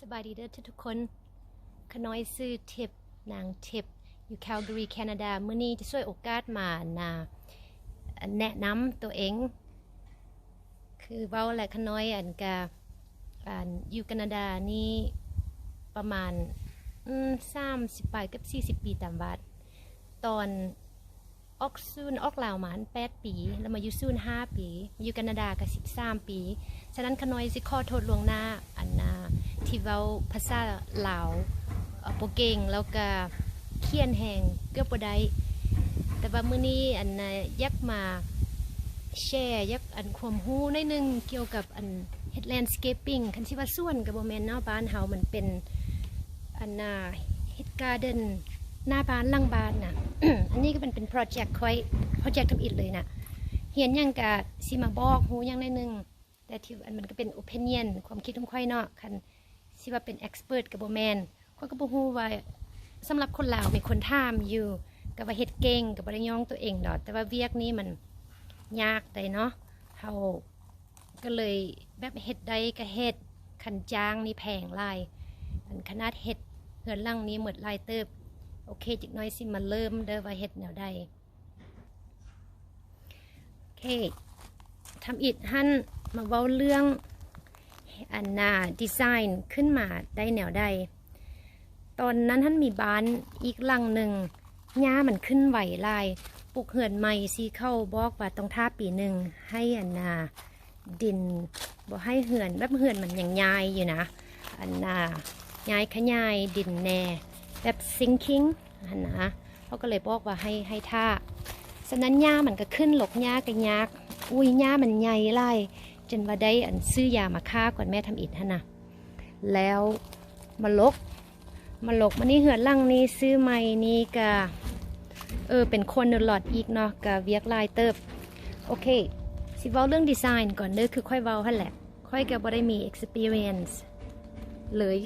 สบายดีเด้อทุกคนขน้อยซื้อทิปนางทิปอยู่แคลกรีแคนาดาเมื่อนี้จะช่วยโอกาสมานาแนะนำตัวเอง คือเว้าแหละขน้อยอันกาอันอยู่แคนาดานี่ประมาณสามสิบปลายกับสี่สิบปีตามบัดตอน ออกซูนออกลาวมาแปดปี แล้วมาอยู่ซูนห้าปี มาอยู่แคนาดากับสิบสามปี ฉะนั้นขน้อยสิขอโทษลวงหน้าอันนาที่เว้าภาษาลาวเอ่อบ่เก่งแล้วก็เขียนแหงเกือบบ่ได้แต่ว่ามื้อนี้อันน่ะอยากมาแชร์ยากอันความรู้ในหนึงเกี่ยวกับอันเฮดแลนด์สเคปปิ้งคันสิว่าส่วนก็บ่แม่นเนาะบ้านเฮามันเป็นอันน่ะเฮดการ์เด้นหน้าบ้านหลังบ้านน่ะ อันนี้ก็เป็นเป็นโปรเจกต์ค่อยโปรเจกต์ทำอิฐเลยน่ะเฮียนยังก็สิมาบอกรู้หยังในหนึงแต่ที่อันมันก็เป็น opinion ความคิดของค่อยเนาะคันสิว่าเป็น expert กับโบแมนค่อยก็บ่ฮู้ว่าสำหรับคนลาวมีคนถามอยู่ก็ว่าเฮ็ดเก่งก็บ่ได้ย่องตัวเองดอกแต่ว่าเวียกนี้มันยากได้เนาะเฮาก็เลยแบบเฮ็ดได้ก็เฮ็ดคันจ้างนี่แพงลายอันขนาดเฮ็ดเฮือนลังนี้หมดลายเติบ โอเคจักน้อยสิมาเริ่มเด้อว่าเฮ็ดแนวใดโอเคทำอิฐหั่นมาเว้าเรื่องอันนาดีไซน์ขึ้นมาได้แนวใดตอนนั้นท่านมีบ้านอีกหลังหนึ่งหญ้ามันขึ้นไหวลายปลูกเหือนใหม่ซีเข้าบอกว่าต้องท่าปีหนึ่งให้อันนาดินบ่ให้เหือนแบบเหือนมันอยังยายอยู่นะ อันนายายขยายดินแน่ แบบซิงคิงอันะเขาก็เลยบอกว่าให้ให้ท่าฉะนั้นหญ้ามันก็ขึ้นหลกหญ้าก็ยากอุ้ยหญ้ามันใหญ่ไล่จนว่าได้อันซื้อยามาฆ่าก่อนแม่ทำอิฐฮะนะแล้วมาลกมาลกมานี่เหือนหลังนี้ซื้อใหม่นี่ก็เออเป็นคนหลอดอีกเนาะกะเวียกลายเติบโอเคสิเว้าเรื่องดีไซน์ก่อนเด้อคือค่อยเว้าหั่นแหละ ค่อยก็บ่ได้มี experience เลย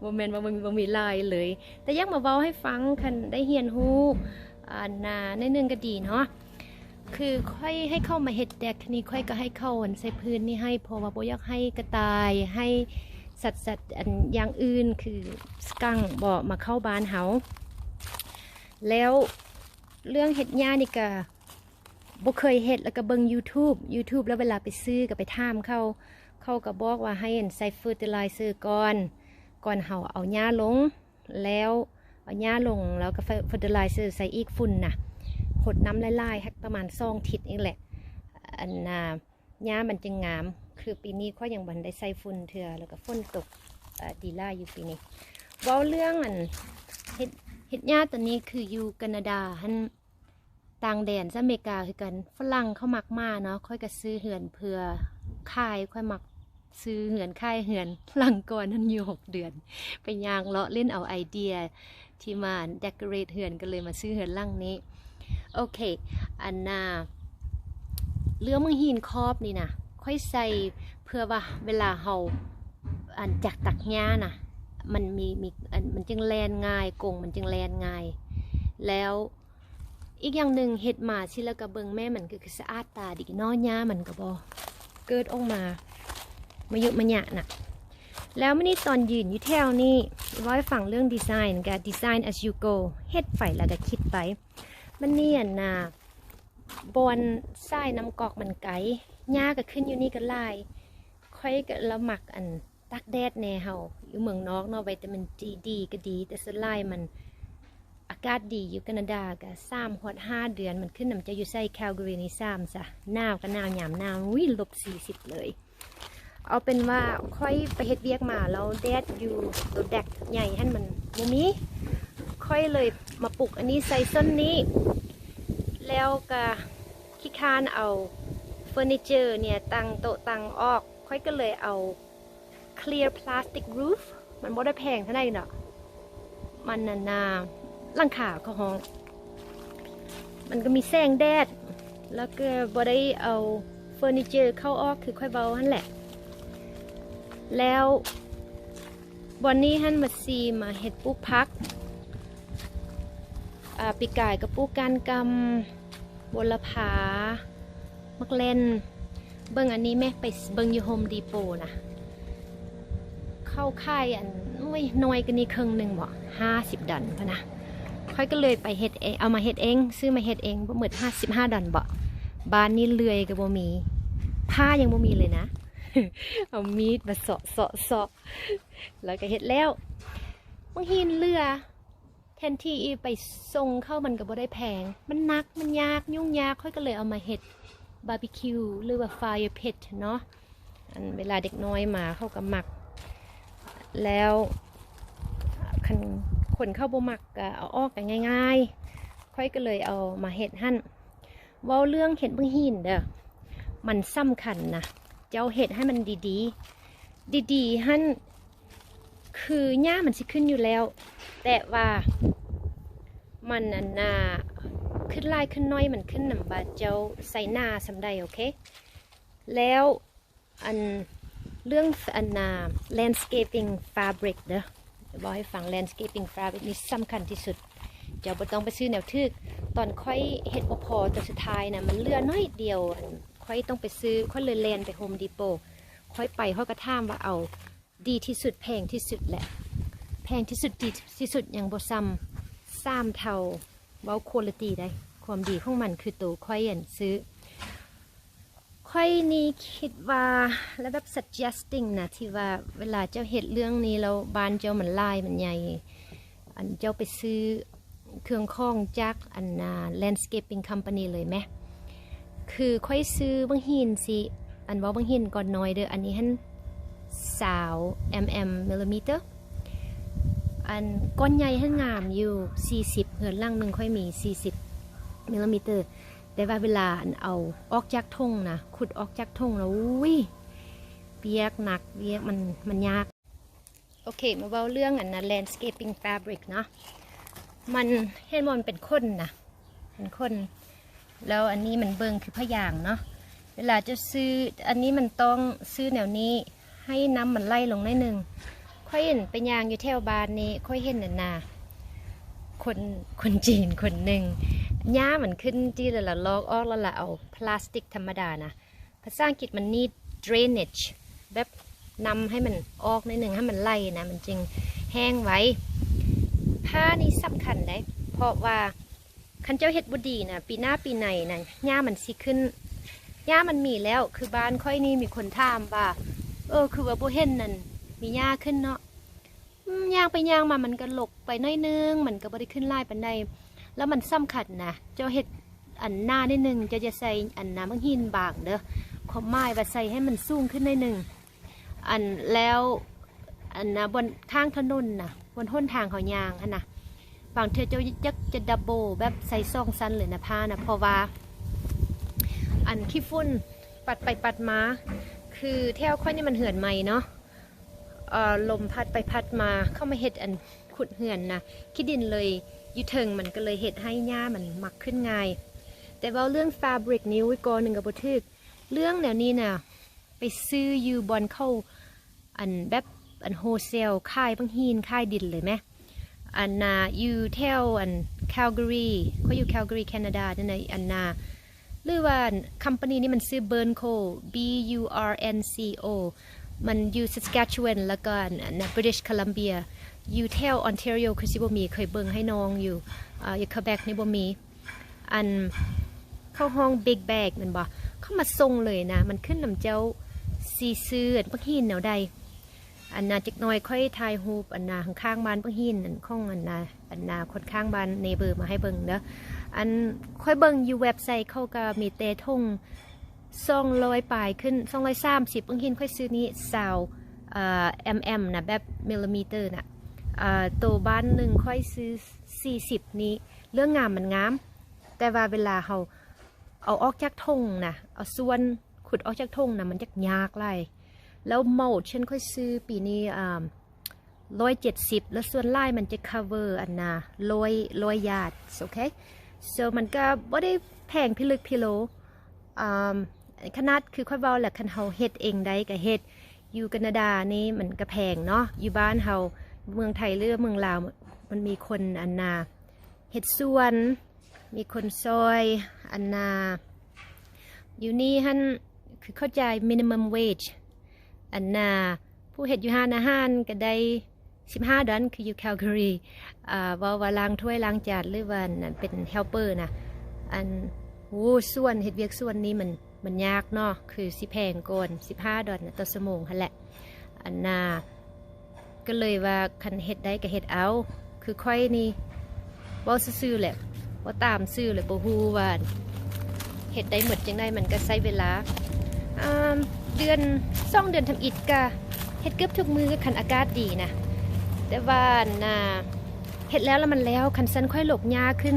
บ่แม่นว่าบ่มีบ่มีลายเลย แต่ยังมาเว้าให้ฟังคันได้เรียนรู้อ่านาในหนึงก็ดีเนาะคือค่อยให้เข้ามาเห็ดแดกนี้ค่อยก็ให้เข้าอันใส่พื้นนี่ให้พราะว่าบ่อยากให้กระต่ายให้สัตว์สัตว์อันอย่างอื่นคือสกังบ่มาเข้าบ้านเฮาแล้วเรื่องเห็ดหญ้านี่ก็บ่เคยเห็ดแล้วก็เบิ่ง YouTube YouTube แล้วเวลาไปซื้อก็ไปถามเขา เขาก็บอกว่าให้อันใส่ฟอร์ติไลเซอร์ก่อน ก่อนเฮาเอาหญ้าลง แล้วเอาหญ้าลงแล้วก็ฟอร์ติไลเซอร์ใส่อีกฝุ่นน่ะหดน้ำไล่ๆฮักประมาณซองทิศเองแหละ อันนาหญ้ามันจึงงาม คือปีนี้ข้อยยังบันได้ใส่ฝุ่นเถื่อแล้วก็ฝนตกดีล่าอยู่ปีนี้ว้าเรื่องอันเฮ็ดเฮ็ดหญ้าตัวนี้คืออยู่แคนาดาหันต่างแดนซะอเมริกาคือกันฝรั่งเขามักมาเนาะค่อยก็ซื้อเหือนเพื่อค่ายค่อยมัก ซื้อเหือนค่ายเหือนหลังก่อนนั้นอยู่หกเดือน ไปยางเลาะเล่นเอาไอเดียที่มาเดคอเรทเหือนก็เลยมาซื้อเหือนหลังนี้ โอเค อันน่าเรื่องมังหินครอบนี่นะค่อยใส่เพื่อว่าเวลาเฮาอันจากตักหญ้านะมันมีมีอันมันจึงแลนง่ายกงมันจึงแลนง่าย แล้วอีกอย่างหนึ่งเห็ดหมาชิแล้วก็เบิงแม่มันก็คือสะอาดตาดีเนอหญ้ามันก็บอเกิดออกมา มายุมาหยะน่ะแล้วมื่อนี้ตอนยืนอยู่แถวนี่ร้อยฝั่งเรื่องดีไซน์กับดีไซน์ as you go เฮ็ดไปแล้วก็คิดไป มันเนียนนะบอนทรายน้ำกอกมันไกหญ้าก็ขึ้นอยู่นี่ก็ลาย ค่อยก็ละหมักอันตักแดดแน่เฮาอยู่เมืองนอกเนาะวิตามินดีดีก็ดี แต่สุดลายมันอากาศดีอยู่แคนาดาก็สามฮอดห้าเดือนมันขึ้นน้ำจะอยู่ใส่แคลกรีนี่สามซะหนาวก็หนาวยามหนาววิลบสี่สิบเลย เอาเป็นว่าค่อยไปเฮ็ดเวียกมาแล้วแดดอยู่ตัวแดกใหญ่ให้มันบ่มีค่อยเลยมาปลูกอันนี้ใส่ส้นนี้ แล้วก็ขี้คานเอาเฟอร์นิเจอร์เนี่ยตังโต๊ะตังออก ค่อยก็เลยเอา clear plastic roof มันบ่ได้แพงเท่าไหร่เนาะมันนานาลังคาก็ห้อง มันก็มีแสงแดด แล้วก็บ่ได้เอาเฟอร์นิเจอร์เข้าออกคือค่อยเบาหั่นแหละ แล้วบอนนี้หันมาซีมาเห็ดปูพักปีกายกับปูการกำบลผา มักเลนเบิ่งอันนี้แม่ไปเบิ่งอยู่โฮมดีโปนะเข้าค่ายอันไม่น้อยกันนี่ครึ่งหนึ่งบ่ห้าสิบดันพะนะค่อยก็เลยไปเฮ็ดเองเอามาเฮ็ดเอง ซื้อมาเฮ็ดเองบ่หมดห้าสิบห้าดันบ่บ้านนี้เลื่อยก็บ่มี ผ้ายังบ่มีเลยนะ เอามีดมาเสาะเสาะเสาะแล้วก็เฮ็ดแล้วบางทีเรือแทนที่อีไปส่งเข้ามันก็บ่ได้แพง มันหนักมันยากยุ่งยากค่อยก็เลยเอามาเฮ็ดบาร์บีคิวหรือว่าไฟเพทเนาะอันเวลาเด็กน้อยมาเข้าก็มัก แล้วคันคนเข้าบ่หมักก็เอาออกกันง่าย ๆ ค่อยก็เลยเอามาเฮ็ดหั่นว้าเรื่องเห็ดบิ่งหินเด้อมันสำคัญนะ เจ้าเห็ดให้มันดีๆ ดีๆหั่นคือหญ้ามันสิขึ้นอยู่แล้ว แต่ว่ามันอันนาขึ้นลายขึ้นน้อยมันขึ้นนำบาเจ้าใส่หน้าสำใดโอเค แล้วอันเรื่องอันนา landscaping fabric เด้อบอกให้ฟัง landscaping fabric นี่สำคัญที่สุด เจ้าบ่ต้องไปซื้อแนวทึก ตอนค่อยเฮ็ดบ่พอตัวสุดท้ายนะมันเลือน้อยเดียวอ ค่อยต้องไปซื้อค่อยเลยแลนไปโฮมดีโปค่อยไปค่อยก็ถามว่าเอาดีที่สุดแพงที่สุดแหละ แพงที่สุดดีที่สุดอย่างบ่ซ้ำซ้ำเท่าเว้าคุณภาพได้ ความดีของมันคือตัวค่อยอันซื้อ ค่อยนี่คิดว่าแล้วแบบ suggesting นะที่ว่าเวลาเจ้าเห็ดเรื่องนี้แล้วบานเจ้ามันลายมันใหญ่ อันเจ้าไปซื้อเครื่องข้องจากอันนา landscaping company เลยไหม คือค่อยซื้อบางหินสิอันว่าบางหินก่อนน้อยเด้ออันนี้หันสาว mm มิลลิเมตรอันก้อนใหญ่ให้งามอยู่ 40เหือนล่างหนึ่งค่อยมี 40มิลลิเมตรแต่ว่าเวลาอันเอาออกจากทงนะขุดออกจากทงแล้วอุ้ยเปียกหนักเปียกมันมันยาก โอเค มาเว้าเรื่องอันนะ landscaping fabric เนาะมันเห็นมันเป็นคนนะเป็นคน แล้วอันนี้มันเบิงคือพะยางเนาะเวลาจะซื้ออันนี้มันต้องซื้อแนวนี้ให้น้ำมันไล่ลงได้หนึ่งค่อยเห็นเป็นยางอยู่แถวบานนี้ค่อยเห็นน่ะนาคนคนจีนคนหนึ่งหญ้ามันขึ้นที่ละละลอกออกแล้วละเอาพลาสติกธรรมดานะภาษาอังกฤษมัน need drainage แบบนำให้มันออกในหนึ่งให้มันไล่นะ มันจึงแห้งไว้ ผ้านี่สำคัญได้เพราะว่า คันเจ้าเฮ็ดบุดีนะปีหน้าปีไหนนะหญ้ามันสิขึ้นหญ้ามันมีแล้วคือบ้านค่อยนี่มีคนถามว่า เออ คือว่าบ่เห็นนั่นมีหญ้าขึ้นเนาะย่างไปย่างมามันก็หลกไปน้อยนึงมันก็บ่ได้ขึ้นไล่ปานใดแล้วมันสำคัญนะเจ้าเฮ็ดอันหน้านิดนึงจะจะใส่อันน้ำมังหินบางเด้อความหมายว่าใส่ให้มันสูงขึ้นหน้อยนึงอันแล้วอันนะบนข้างถนนนะบนห้นทางเขายางอันนะ บางเธอเจ้ายักจะดับเบิลแบบใส่ซองซันเลยนะผ้านะเพราะว่า อันขี้ฝุ่นปัดไปปัดมา คือแถวค่อยนี่มันเหือนใหม่เนาะลมพัดไปพัดมาเข้ามาเห็ดอันขุดเหือนนะขี้ดินเลยยูเทิงมันก็เลยเห็ดให้หญ้ามันมักขึ้นง่ายแต่ว่าเรื่องฟาบริกนิ้วกอหนึ่งกับบทึก เรื่องแนวนี้นะไปซื้อยูบอลเข้าอันแบบอันโฮเซลค่ายบางฮีนค่ายดินเลยไหม อันนาอยู่แถวอันแคลก a รีเขาอยู่แคลก a รีแคนาดาเนี่ยนะอันนาหรือว่าคัมปานีนี่มันซื้อเบิร์นโค B U R N C O มันอยู่ Saskatchewan แล้วก็อันนะ British Columbia อยู่แถว Ontario คือสิบ่มีเคยเบิ่งให้น้องอยู่อ่าอยู่ Quebec นี่บ่มี อันเข้าห้อง Big Bag นั่นบ่เข้ามาส่งเลยนะ มันขึ้นนำเจ้าซีซื้อบางหินแนวใด อันนาจักน้อยค่อยถ่ายรูปอันนาข้างบ้านบางหินอันของอันนาอันนาคนข้างบ้านเนเบอร์มาให้เบิ่งเด้ออันค่อยเบิ่งอยู่เว็บไซต์เขาก็มีเตทงซองลอยปลายขึ้นซองลอยสามสิบบางหินค่อยซื้อนี้สาวเอ่อ mm นะแบบมิลลิเมตรนะอ่าตัวบ้านหนึ่งค่อยซื้อสี่สิบนี้ เรื่องงามมันงาม แต่ว่าเวลาเขาเอาออกจากทงนะเอาส่วนขุดออกจากทงนะมันจะยากไล่ แล้วโมดฉันค่อยซื้อปีนี้อ่าร้อยเจ็ดสิบแล้วส่วนไล่มันจะ cover อันนาร้อยร้อยยาดโอเค so มันก็บ่ได้แพงพิลึกพิโลอ่าขนาดคือค่อยเว้าแหละคันเฮาเฮ็ดเองได้ก็เฮ็ดอยู่แคนาดานี่มันก็แพงเนาะอยู่บ้านเฮาเมืองไทยหรือเมืองลาวมันมีคนอันนาเฮ็ดสวน มีคนซอยอันนา อยู่นี่ฮั่นคือเข้าใจ minimum wage อันนาผู้เฮ็ดอยู่ห้านาหารก็ได้15ดอนคืออยู่แคลกรีอ่าว่าว่าล้างถ้วยล้างจานหรือว่านั่นเป็นเฮลเปอร์นะอันโอ้ส่วนเฮ็ดเวียกส่วนนี้มันมันยากเนาะคือสิแพงก่อน15ดอนต่อชั่วโมงหั่นแหละอันน่าก็เลยว่าคันเฮ็ดได้ก็เฮ็ดเอา คือค่อยนี่ว้าซื่อแหละบ่าตามซื่อเลยบ่ฮู้ว่าเฮ็ดได้หมดจังไดมันก็ใช้เวลาอ่า เดือนสองเดือนทำอิฐก็เฮ็ดเกือบทุกมือคันอากาศดีนะแต่ว่าน่ะเฮ็ดแล้วแล้วมันแล้วคันสันค่อยหลกหญ้าขึ้น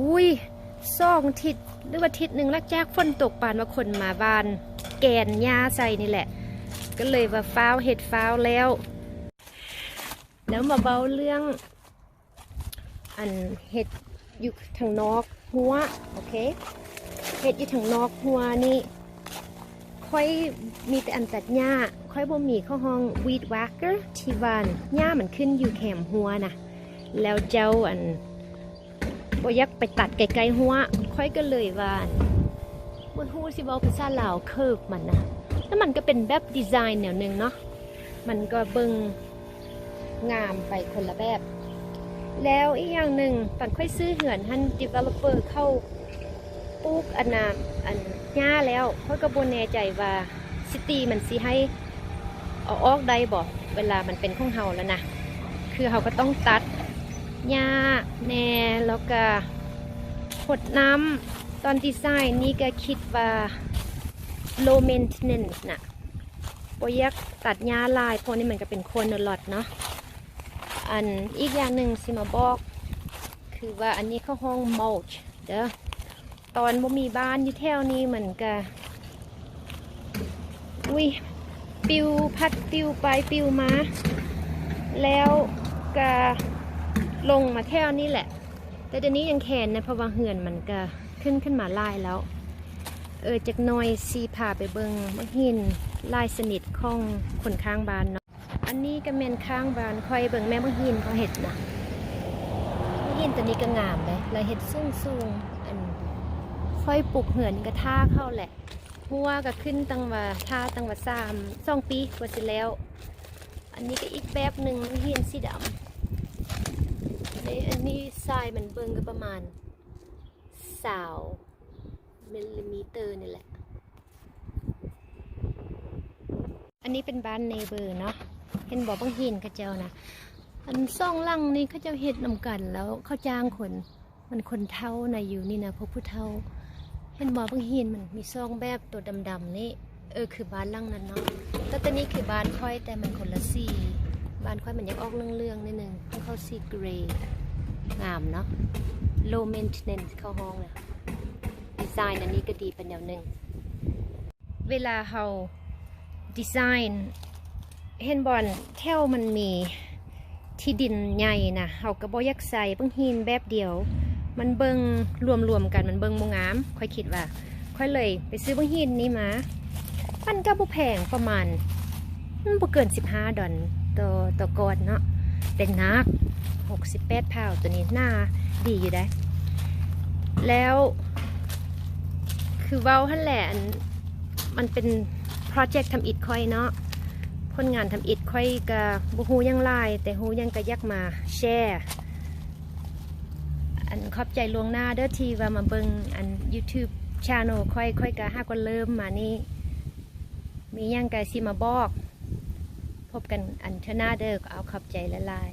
อุ้ยสองทิศหรือว่าทิศหนึ่งลักจากฝนตกปานว่าคนมาบ้าน แกนหญ้าใส่นี่แหละ ก็เลยว่าฟ้าวเห็ดฟ้าวแล้วแล้วมาเบาเรื่อง อันเห็ดอยู่ทางนอกหัวโอเคเห็ดอยู่ทางนอกหัวนี่ ค่อยมีแต่อันตัดหญ้า ค่อยบ่มีเข้าห้อง weed whacker ที่วานหญ้ามันขึ้นอยู่แขมหัวนะแล้วเจ้าอันบ่อยักไปตัดไกลๆหัว ค่อยก็เลยว่าอันบ่ฮู้สิเว้าภาษาลาวเคิร์ฟมันนะแล้วมันก็เป็นแบบดีไซน์แนวหนึ่งเนาะมันก็เบิงงามไปคนละแบบ แล้วอีกอย่างหนึ่งตอนค่อยซื้อเหือนท่าน developer เข้า ปลูกอันนาอันหญ้าแล้วค่อยก็บนแน่ใจว่าซิตี้มันสิให้เอาออกได้บ่เวลามันเป็นของเฮาแล้วนะคือเฮาก็ต้องตัดหญ้าแน่แล้วก็ขดน้ำตอนดีไซน์นี่ก็คิดว่า low maintenance นะโปรยักตัดหญ้าลายเพราะนี่มันก็เป็นโคนลอดเนาะอันอีกอย่างหนึ่งสิมาบอก คือว่าอันนี้เขาห้อง mulch เด้อ ตอนบ่มีบ้านอยู่แถวนี้เหมันก็อุ้ยปิวพัดปิวไปปิวมา แล้วก็ลงมาแถวนี้แหละ แต่เดี๋ยวนี้ยังแขนนะเพราะว่าเหือนมันก็ขึ้นขึ้นมาลายแล้ว เออจากหน้อยซีพาไปเบิงมะหินลายสนิทของคนข้างบ้านเนาะอันนี้ก็เมนข้างบ้านคอยเบิงแม่มะหินเขาเห็ดนะมะหินตัวนี้ก็งามเลยแล้วเห็ดสูงสูง ค่อยปลูกเหือนก็ท่าเข้าแหละหัวก็ขึ้นตั้งว่าท่าตั้งว่าสามสองปีกว่าสิแล้ว อันนี้ก็อีกแบบหนึ่งมะหินสีดำในอันนี้ทรายมันเบิงก็ประมาณสาวมิลลิเมตรนี่แหละ อันนี้เป็นบ้านเนเบอร์เนาะเห็นบอกบางหินเขาเจ้านะอันซ่องลังนี่เขาจ้าเฮ็ดนำกันแล้วเขาจ้างคน มันคนเท่านะอยู่นี่นะพวกผู้เท่า เห็นบอกบางหินมันมีซองแบบตัวดำๆนี่เออคือบ้านลังนั้นเนาะแต่ตัวนี้คือบ้านค่อยแต่มันคนละสีบ้านค่อยมันยังออกเรื่องๆนิดนึงของเข้าสีเกรย์งามเนาะ low maintenance เข้าห้องนะดีไซน์อันนี้ก็ดีเป็นอย่างหนึ่งเวลาเราดีไซน์เห็นบอลแถวมันมีที่ดินใหญ่นะเราก็บ่อยักใส่บางหินแบบเดียว มันเบิงรวมๆกันมันเบิงโมงาม ค่อยคิดว่า ค่อยเลยไปซื้อบางหินนี้มามันก็บ่แพงประมาณมันบ่เกิน 15 ดอลต่อต่อก้อนเนาะเป็นนัก 68 พาวตัวนี้หน้าดีอยู่ได้ แล้ว คือเว้าหั่นแหละอันมันเป็นโปรเจกต์ทำอิฐค่อยเนาะคนงานทำอิฐค่อยกับบูฮูยังไลาย แต่ฮูยังกระยักมาแชร์ อันขอบใจลวงหน้าเด้อทีว่ามาเบิงอัน YouTube ช n นค่อยค่อยกะห้าก็เริ่มมานี่มียังกะสิมาบอก พบกันอันเทอหน้าเด้อร์เอาขอบใจละลาย